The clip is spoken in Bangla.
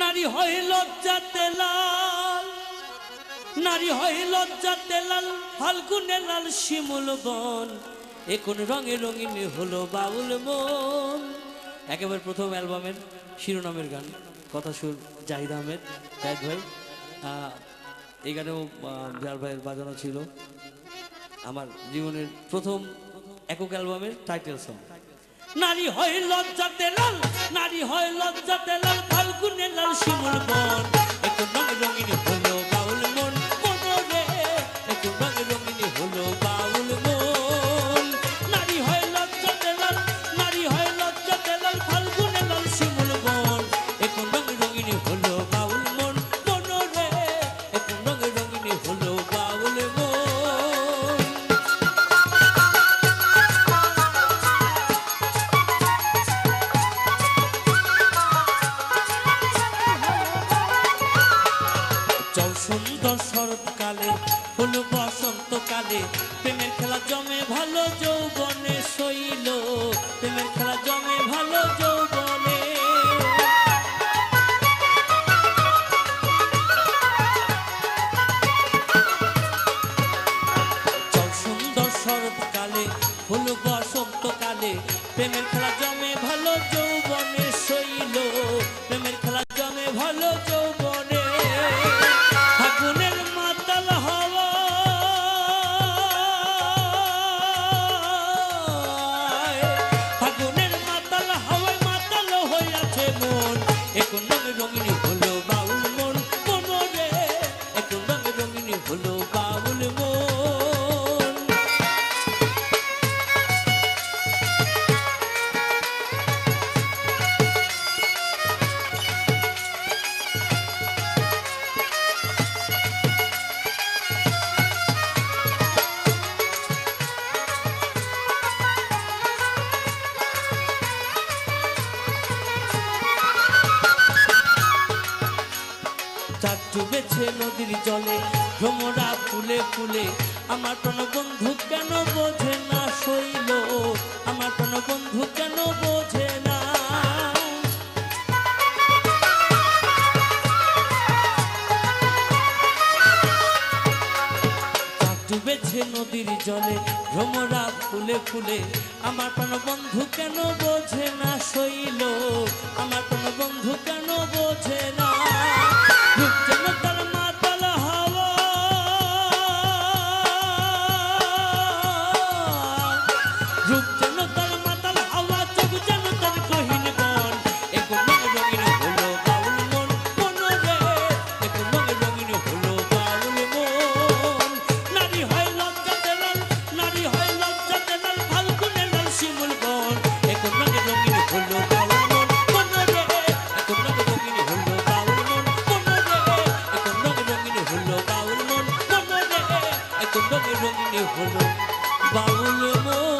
নারী হয় লজ্জাতে লাল নারী হয় লজ্জাতে লাল ফাল্গুনে লাল শিমুল বন। এ কোন রঙে রঙিন হলো বাউল মন। একেবারে প্রথম অ্যালবামের শিরোনামের গান কথা সুর জাহিদ আহমেদ জাহিদ ভাই। এই গানেও আহ, ভাইয়ের বাজানো ছিল। আমার জীবনের প্রথম একক অ্যালবামের টাইটেল সং নারী হয় লজ্জাতে লাল নারী হয় লজ্জাতে লাল ফাল্গুনে লাল শিমুল সুন্দর শরৎকালে হলো বসন্তকালে, প্রেমের খেলা জমে ভালো যৌবনে শৈল প্রেমের খেলা জমে ভালো যৌবনে। চল সুন্দর শরৎকালে হলো বসন্তকালে, প্রেমের খেলা জমে ভালো যৌবনে শৈল প্রেমের খেলা জমে ভালো হইয়াছে মন। এখন রঙ রঙিন ডুবেছে নদীর জলে, ভ্রমরা ফুলে ফুলে। আমার বন্ধু কেন বোঝে না শৈল? আমার বন্ধু কেন বোঝে না? ডুবেছে নদীর জলে, ভ্রমরা ফুলে ফুলে। আমার বন্ধু কেন বোঝে না শৈল? রঙিন হলো বাউল মন